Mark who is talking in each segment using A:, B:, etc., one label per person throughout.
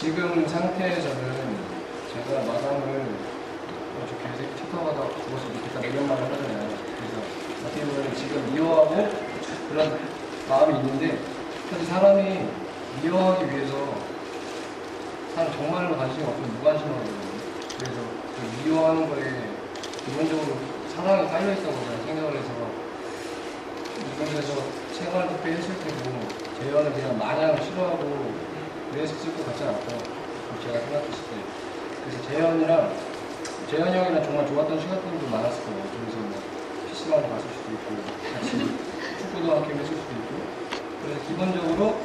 A: 지금 상태에서는 제가 개새끼 차 타고 가다가 죽었으면 좋겠다 이런 말을 하잖아요. 그래서 어떻게 보면 지금 미워하고 그런 마음이 있는데 사실 사람이 미워하기 위해서 사람 정말로 관심이 없으면 무관심하거든요. 그래서 그 미워하는 거에 기본적으로 사랑이 깔려있다고 저는 생각을 해서 이번에서 생활 투표 했을 때도 재현을 그냥 마냥 싫어하고 그랬을 것 같지 않았고 제가 생각했을 때 그래서 재현이랑 재현이 형이랑 정말 좋았던 시간들도 많았을 거예요. 그래서 뭐 PC방도 갔을 수도 있고 같이 축구도 함께 했을 수도 있고 그래서 기본적으로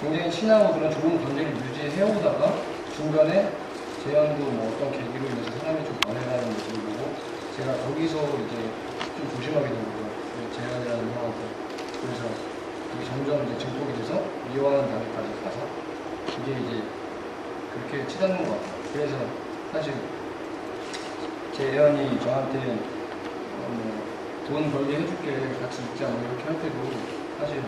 A: 굉장히 친하고 그런 좋은 관계를 유지해오다가 중간에 재현도 뭐 어떤 계기로 인해서 사람이 좀 변해가는 모습을 보고 제가 거기서 이제 좀 조심하게 된 거예요. 그 재현이라는 형한테 그래서 점점 이제 증폭이 돼서 미워하는 단계까지 가서 이게 이제 그렇게 치닫는 것 같아요. 그래서 사실 재현이 저한테 어, 뭐돈 벌게 해줄게 같이 있자 뭐 이렇게 할 때도 사실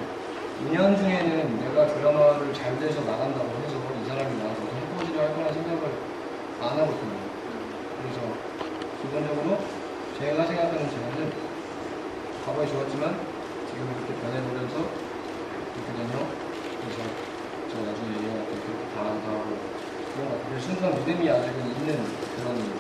A: 2년 중에는 내가 드라마를 잘 돼서 나간다고 해서 이 사람이 나와서 더 해보지를 할 거라는 생각을 안 하거든요. 그래서 기본적으로 제가 생각하는 재현은 과거에 좋았지만 지금 이렇게 변해버려서 이렇게 된 형. 그래서 저 나중에 얘한테 그렇게 당하기도 하고 그런 것 같아요. 그래서 순수한 믿음이 아직은 있는 그런.